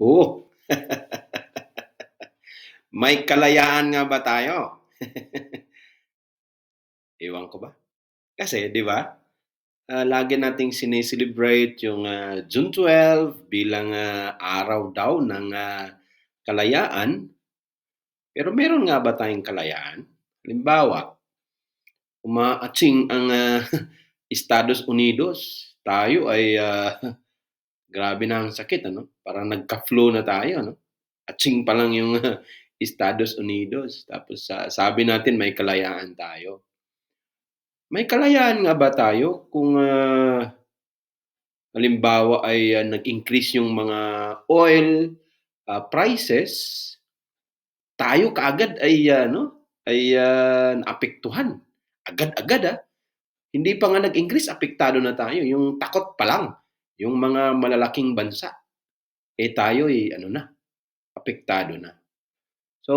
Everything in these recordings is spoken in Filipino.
Oo. May kalayaan nga ba tayo? Ewan ko ba. Kasi 'di ba, ah, lagi nating sine-celebrate yung, ah, June 12 bilang, ah, araw daw ng, ah, kalayaan. Pero meron nga ba tayong kalayaan? Halimbawa, uma-achieng ang, ah, Estados Unidos, tayo ay, ah, grabe na ang sakit ano, parang nagka-flu na tayo ano. Achieng pa lang yung Estados Unidos tapos, ah, sabi natin may kalayaan tayo. May kalayaan nga ba tayo kung, ah, halimbawa ay, ah, nag-increase yung mga oil, ah, prices, tayo kaagad ay ano, ay, ah, naapektuhan. Agad-agad, ah. Hindi pa nga nag-increase apektado na tayo, yung takot pa lang, yung mga malalaking bansa. Eh, tayo'y ano na, apektado na. So,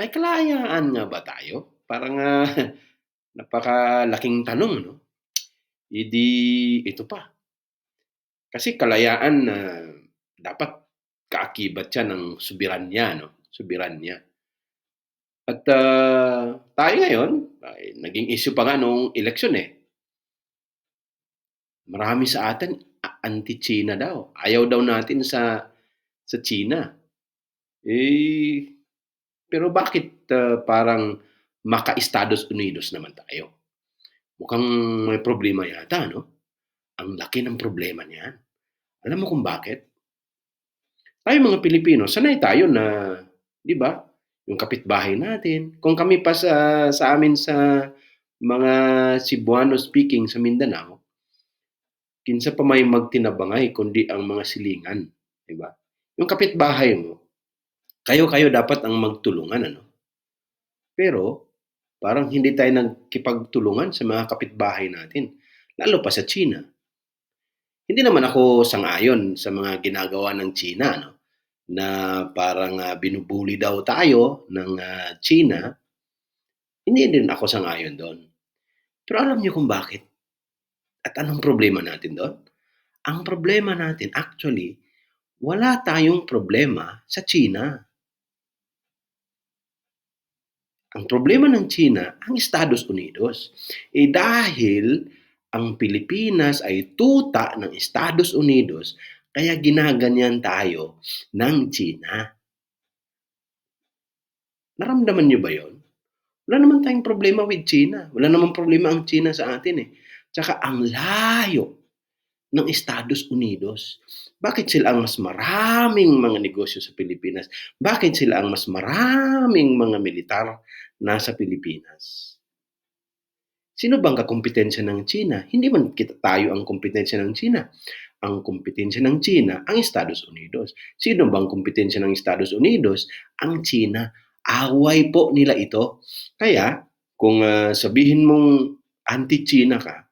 may kalayaan nga ba tayo? Parang, ah, napakalaking tanong 'no? Eh, di ito pa. Kasi kalayaan na dapat kaakibat siya ng soberanya 'no, soberanya. At, ah, tayo ngayon ay naging issue pa nga nung eleksyon, eh. Marami sa atin anti-China daw, ayaw daw natin sa sa China. Eh, pero bakit, ah, parang maka-Estados Unidos naman tayo? Mukhang may problema yata 'no? Ang laki ng problema niyan. Alam mo kung bakit? Tayong mga Pilipino sanay tayo na 'di ba, yung kapitbahay natin, kung kami pa sa sa amin sa mga Cebuano speaking sa Mindanao, kinsa pa may magtinabangay kundi ang mga silingan, 'di ba? Yung kapitbahay mo, kayo-kayo dapat ang magtulungan ano? Pero parang hindi tayo nagkipagtulungan sa mga kapitbahay natin, lalo pa sa China. Hindi naman ako sang-ayon sa mga ginagawa ng China 'no, na parang, ah, binubully daw tayo ng, ah, China. Hindi din ako sang-ayon dun. Pero alam niyo kung bakit? At anong problema natin dun? Ang problema natin actually, wala tayong problema sa China. Ang problema ng China, ang Estados Unidos. Eh, dahil ang Pilipinas ay tuta ng Estados Unidos, kaya ginaganyan tayo ng China. Naramdaman niyo ba yun? Wala naman tayong problema with China. Wala namang problema ang China sa atin, eh. Tsaka ang layo ng Estados Unidos. Bakit sila ang mas maraming mga negosyo sa Pilipinas? Bakit sila ang mas maraming mga militar nasa Pilipinas? Sino bang kakumpetensya ng China? Hindi man kita tayo ang kompetensya ng China. Ang kompetensya ng China, ang Estados Unidos. Sino bang kompetensya ng Estados Unidos? Ang China. Away po nila ito. Kaya, kung ah, sabihin mong anti-China ka,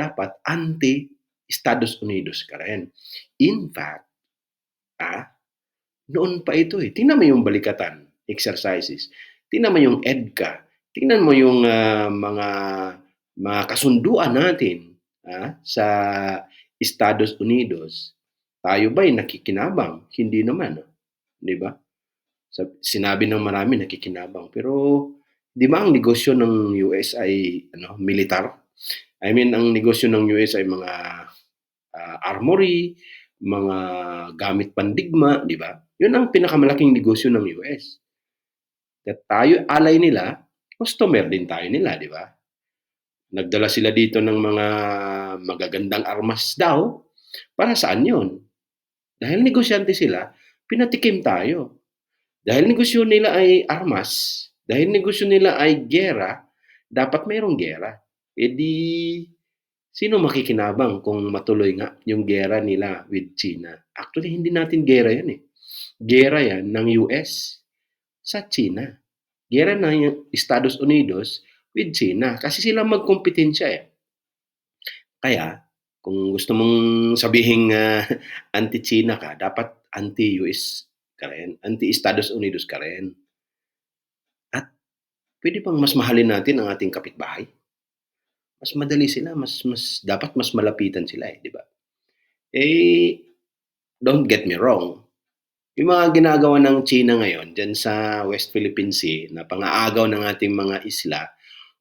dapat anti-Estados Unidos ka rin. In fact, ah, noon pa ito eh. Tingnan mo yung balikatan exercises. Tingnan mo yung EDCA. Tingnan mo yung ah, mga mga kasunduan natin ah, sa Estados Unidos. Tayo ba'y nakikinabang? Hindi naman, ah. 'di ba? Sinabi ng marami nakikinabang, pero 'di ba ang negosyo ng US ay ano, militar? I mean, ang negosyo ng US ay mga ah, armory, mga gamit pandigma, 'di ba? 'Yun ang pinakamalaking negosyo ng US. At tayo alay nila, customer din tayo nila, 'di ba? Nagdala sila dito ng mga magagandang armas daw. Para saan 'yun? Dahil negosyante sila, pinatikim tayo. Dahil negosyo nila ay armas, dahil negosyo nila ay giyera, dapat mayroong giyera. Eh di, sino makikinabang kung matuloy nga yung giyera nila with China? Actually, hindi natin giyera yan eh. Giyera yan ng US sa China. Giyera ng Estados Unidos with China. Kasi sila magkompetensya eh. Kaya, kung gusto mong sabihin uh, anti-China ka, dapat anti-US ka rin, anti-Estados Unidos ka rin. At pwede bang mas mahalin natin ang ating kapitbahay? Mas madali sila, mas mas dapat mas malapitan sila eh, di ba? Eh don't get me wrong. Yung mga ginagawa ng China ngayon diyan sa West Philippine Sea na pang-aagaw ng ating mga isla,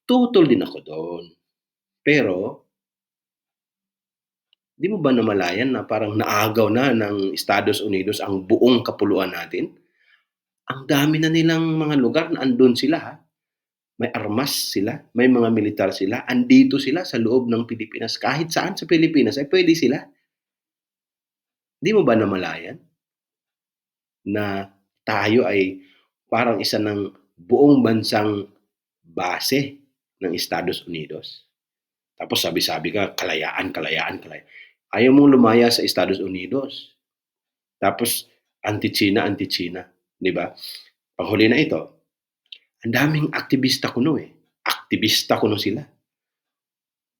tutol din ako do'n. Pero 'di mo ba namalayan na parang naagaw na ng Estados Unidos ang buong kapuluan natin? Ang dami na nilang mga lugar na andun sila, ha. May armas sila, may mga militar sila, andito sila sa loob ng Pilipinas, kahit saan sa Pilipinas ay puwede sila. 'Di mo ba namalayan? Na tayo ay parang isa ng buong bansang base ng Estados Unidos. Tapos sabi-sabi ka kalayaan, kalayaan, kalaya ayaw mong lumaya sa Estados Unidos. Tapos anti-China, anti-China, 'di ba? Panghuli na ito, ang daming aktivista kuno, eh, aktivista kuno sila.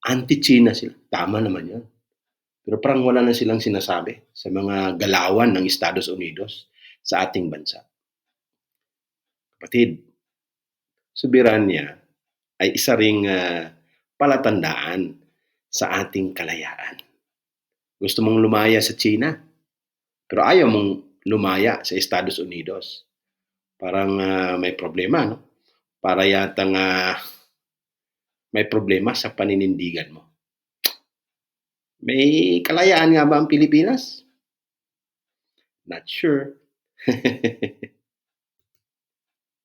Anti-China sila, tama naman 'yun. Pero parang wala na silang sinasabi sa mga galawan ng Estados Unidos sa ating bansa. Kapatid, soberanya ay isa ring, ah, palatandaan sa ating kalayaan. Gusto mong lumaya sa China, pero ayaw mong lumaya sa Estados Unidos. Parang, ah, may problema 'no? Para yatang, ah, may problema sa paninindigan mo. May kalayaan nga ba ang Pilipinas? Not sure.